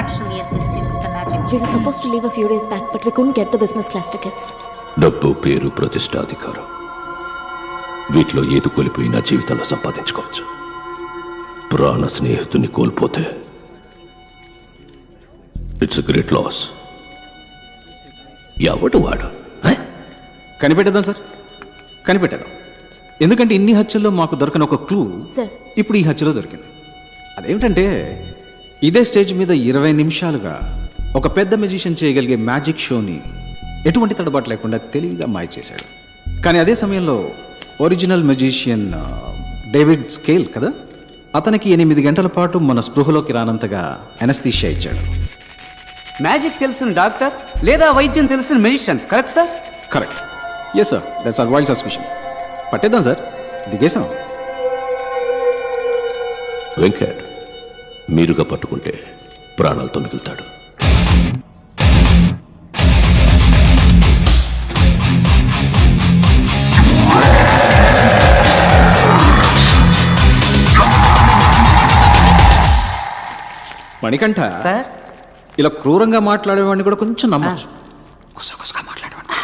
actually assist him with the magic. We were supposed to leave a few days back, but we couldn't get the business class tickets. డబ్బు పేరు ప్రతిష్ట అధికారం వీటిలో ఏది కోల్పోయినా జీవితంలో సంపాదించుకోవచ్చు. ప్రాణ స్నేహితుని కోల్పోతే ఇట్స్ గ్రేట్ లాస్ ఎవడు వాడు? హ? కనిపెట్టేద్దాం సార్. కనిపెట్టేద్దాం. ఎందుకంటే ఇన్ని హత్యల్లో మాకు దొరకని ఒక క్లూ సార్. ఇప్పుడు ఈ హత్యలో దొరికింది. అదేమిటంటే ఇదే స్టేజ్ మీద ఇరవై నిమిషాలుగా ఒక పెద్ద మెజిషియన్ చేయగలిగే మ్యాజిక్ షోని ఎటువంటి తడబాటు లేకుండా తెలివిగా మాయ చేశాడు. కానీ అదే సమయంలో ఒరిజినల్ మెజిషియన్ డేవిడ్ స్కేల్ కదా? అతనికి ఎనిమిది గంటల పాటు మన స్పృహలోకి రానంతగా ఎనస్థీషియా ఇచ్చాడు. మ్యాజిక్ తెలిసిన డాక్టర్ లేదా వైద్యం తెలిసిన magician correct sir? Correct. Yes sir that's our wild suspicion పట్టేద్దాం sir. దిగేసాం వెంకట్ మీరుగా పట్టుకుంటే ప్రాణాలతో మిగులుతాడు మణికంఠ సార్? ఇలా క్రూరంగా మాట్లాడేవాడిని కూడా కొంచెం నమ్మచ్చు. గుసగుసగా మాట్లాడేవాడిని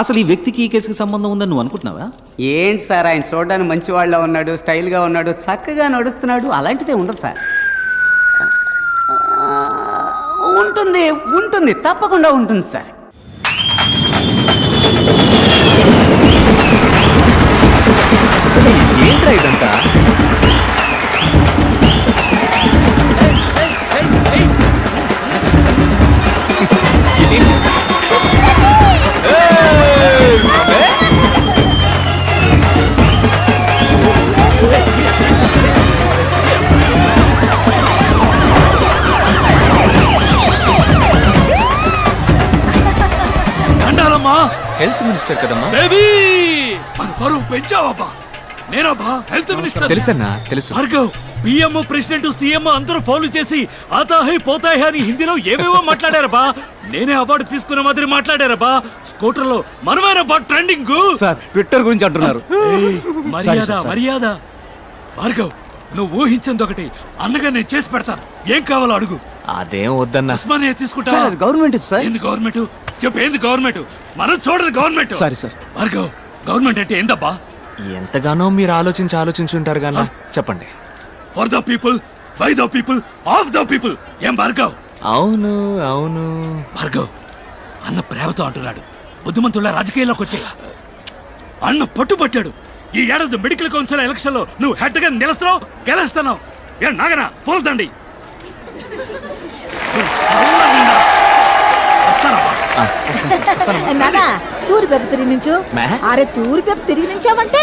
అసలు ఈ వ్యక్తికి ఈ కేసుకి సంబంధం ఉందని నువ్వు అనుకుంటున్నావా? ఏంటి సార్ ఆయన చూడడానికి మంచి వాళ్ళ ఉన్నాడు స్టైల్గా ఉన్నాడు చక్కగా నడుస్తున్నాడు అలాంటిదే ఉండదు సార్. ఉంటుంది ఉంటుంది తప్పకుండా ఉంటుంది సార్. ఏంట్రా ఇదంతా? మినిస్టర్ కదమ్మా? బేబీ మన పరువు పెంచావబ్బా. నేనబ్బా హెల్త్ మినిస్టర్. తెలుసన్నా తెలుసు. భార్గవ్ పిఎం ప్రెసిడెంట్ సీఎం అందరూ ఫౌలు చేసి ఆతాహై పోతాయి అని హిందీలో ఏవేవో మాట్లాడారబ్బా. నేనే అవార్డు తీసుకున్న మాదిరి మాట్లాడారబ్బా. స్కూటర్లో మనమేనబ్బా ట్రెండింగ్. సార్ ట్విట్టర్ గురించి అంటున్నారు. మర్యాద మర్యాద. భార్గవ్ నువ్వు ఊహించింది ఒకటి. అన్నగా నేను చేసి పెడతాను. ఏం కావాలో అడుగు. అదేం వద్దన్నా. ఉస్మానియా తీసుకుంటా గవర్నమెంట్ సార్. ఏంది గవర్నమెంట్? చెప్పు ఏంది గవర్నమెంట్? మనం చూడరు government? Sorry sir. Bhargav government అంటే ఏందబ్బా? ఎంతగానో మీరు ఆలోచించి ఆలోచించుంటారు గానా? చెప్పండి. For the people by the people of the people ఏం భార్గవ్ అవును అవును. భార్గవ్ అన్న ప్రేమతో అంటున్నాడు. బుద్ధిమంతుల రాజకీయాల్లోకి వచ్చే. అన్న పట్టుబట్టాడు ఈ ఏడాది మెడికల్ కౌన్సిల్ ఎలక్షన్లో నువ్వు హెడ్గా నిలుస్తున్నావు గెలుస్తున్నావు. ఏ నాగనా పోల్తండి నానా తూరి పెప్ప తిరిగి నుంచు? అరే తూరి పెప్ప తిరిగి నుంచామంటే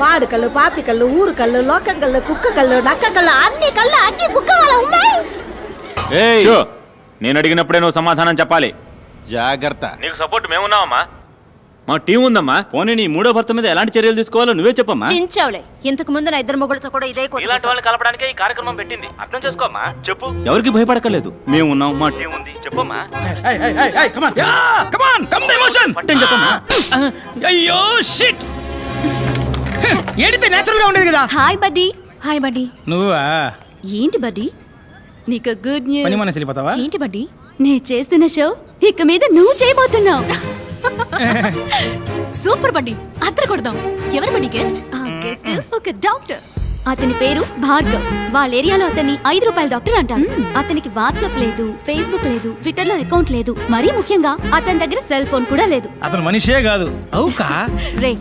పాడు కళ్ళు పాపి కళ్ళు ఊరు కళ్ళు లోకం కళ్ళు కుక్క కళ్ళు నక్క కళ్ళు అన్ని కళ్ళు అన్ని బుక్క వాళ్ళ ఉన్నాయి. నేను అడిగినప్పుడే నువ్వు సమాధానం చెప్పాలి. జాగ్రత్త. నీకు సపోర్ట్ మేమున్నావమ్మా మా టీం ఉందమ్మా. పోనీ నీ మూడో భర్త మీద ఎలాంటి చర్యలు తీసుకోవాలో నువ్వే చెప్పమ్మా. చించావులే. ఇంతకు ముందు నా ఇద్దరు మొగుడుతో కూడా ఇదే ఇలాంటి వాళ్ళని కలపడానికే ఈ కార్యక్రమం పెట్టింది. అర్థం చేసుకోమ్మా. చెప్పు. ఎవరికి భయపడకలేదు మేము ఉన్నాం మా టీం ఉంది. చెప్పమ్మా. పట్టం చెప్పమ్మా? అయ్యో షిట్ ఏడితే నేచురల్గా ఉండేది కదా. హాయ్ బడ్డీ హాయ్ బడ్డీ నువ్వా? ఏంటి బడ్డీ నీకు గుడ్ పని న్యూస్ మనసు వెళ్ళిపోతావా? ఏంటి బడ్డీ నేను చేస్తున్న షో ఇక మీద నువ్వు చేయబోతున్నావు. సూపర్ బడ్డీ అద్దర కొడదాం. ఎవరు బడ్డీ గెస్ట్? ఆ గెస్ట్ ఒక డాక్టర్. అతని పేరు భార్గవ్. వాళ్ళ ఏరియాలో అతన్ని ఐదు రూపాయల డాక్టర్ అంటారు. అతనికి వాట్సాప్ లేదు ఫేస్బుక్ లేదు ట్విట్టర్లో అకౌంట్ లేదు. మరీ ముఖ్యంగా అతని దగ్గర సెల్ ఫోన్ కూడా లేదు. అతను మనిషే కాదు. అవుకా? రే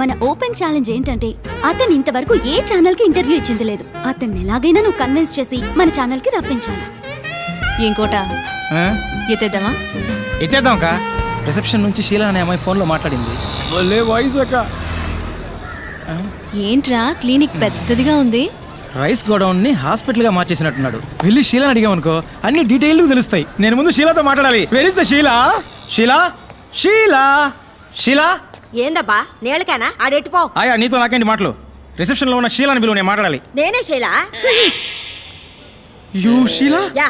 మన ఓపెన్ ఛాలెంజ్ ఏంటంటే అతను ఇంతవరకు ఏ ఛానల్కి ఇంటర్వ్యూ ఇచ్చింది లేదు. అతన్ని ఎలాగైనా నువ్వు కన్విన్స్ చేసి మన ఛానల్కి రప్పించాలి ఇంకోట ఎత్తేద్దామా? ఎత్తేద్దాం కా? రిసెప్షన్ నుంచి షీలా అనే అమ్మాయి ఫోన్లో మాట్లాడింది. భలే వాయిస్ అక్క. ఏంట్రా క్లినిక్ పెద్దదిగా ఉంది? రైస్ గోడౌన్ని హాస్పిటల్గా మార్చేసినట్టున్నాడు. వెళ్ళి షీలాని అడిగామనుకో అన్ని డీటెయిల్ తెలుస్తాయి. నేను ముందు షీలాతో మాట్లాడాలి. Where is the Sheela Sheela Sheela Sheela ఏందబ్బా నేలకేనా ఆడెట్టిపో. ఆయా నీతో నాకేంటి మాటలు? రిసెప్షన్లో ఉన్న షీలాని పిలువు నేను మాట్లాడాలి. నేనే శైలా. You Sheela yeah.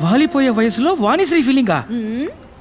వాలిపోయే వయసులో వాణిశ్రీ ఫీలింగా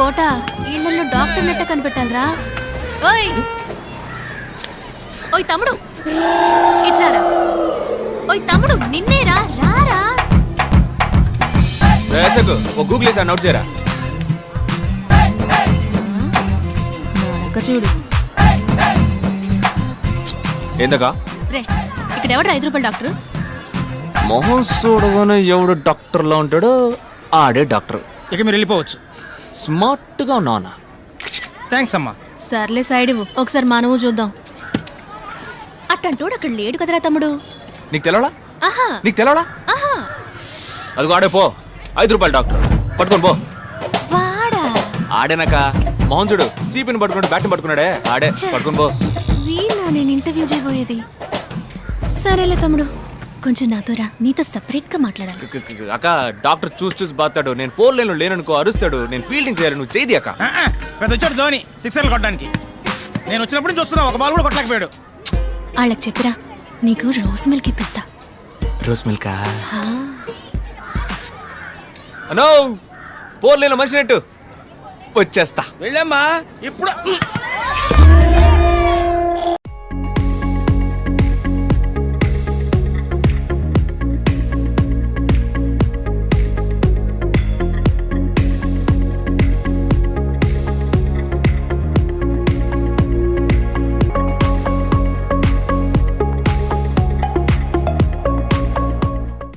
కోట ఇళ్ళలో డాక్టర్ నెట్ట కనిపెట్టాలరా? ఓయ్! ఓయ్ తమ్ముడు! ఇట్లారా? ఓయ్ తమ్ముడు నిన్నేరా? రారా? వేసకు ఓ గూగుల్ వేసి నోట్ చేయరా? నానక్క చూడు. ఏందకా రే ఇక్కడ ఎవడు ఐదు రూపాయల డాక్టర్? మొహం చూడగానే ఎవడు డాక్టర్లా ఉంటాడో ఆడే డాక్టర్. ఇక మీరు వెళ్ళిపోవచ్చు. స్మార్ట్గా ఉన్నావునా థ్యాంక్స్ అమ్మా. సర్లే సైడ్ ఇవ్వు ఒకసారి మానవు చూద్దాం. అట్టంటోడు అక్కడ లేడు కదరా తమ్ముడు? నీకు తెలవడా? ఆహా. నీకు తెలవడా? ఆహా. అదిగో ఆడే పో. ఐదు రూపాయలు డాక్టర్. పట్టుకొని పో. వాడా? ఆడేనాక మొహం చూడు చీపిని పట్టుకున్నాడు బ్యాట్ని పట్టుకున్నాడే. ఆడే పట్టుకొని పో. వీళ్ళ నేను ఇంటర్వ్యూ చేయబోయేది. సరేలే తమ్ముడు. కొంచెం నాతో రా. నీతో సపరేట్గా మాట్లాడాలి అక్క డాక్టర్ చూసి చూసి బాతాడు నేను ఫోర్ లైన్లో లేననుకో అరుస్తాడు. నేను ఫీల్డింగ్ చేయాలి. నువ్వు చేయి అక్క. పెద్ద వచ్చాడు ధోని. సిక్సర్లు కొట్టడానికి. నేను వచ్చినప్పుడు చూస్తున్నా ఒక బాల్ కూడా కొట్టలేకపోయాడు. వాళ్ళకి చెప్పిరా. నీకు రోజ్ మిల్క్ ఇప్పిస్తా. రోస్ మిల్కా అనో ఫోర్ లైన్లో మనిషినట్టు వచ్చేస్తా. వెళ్ళమ్మా ఇప్పుడు.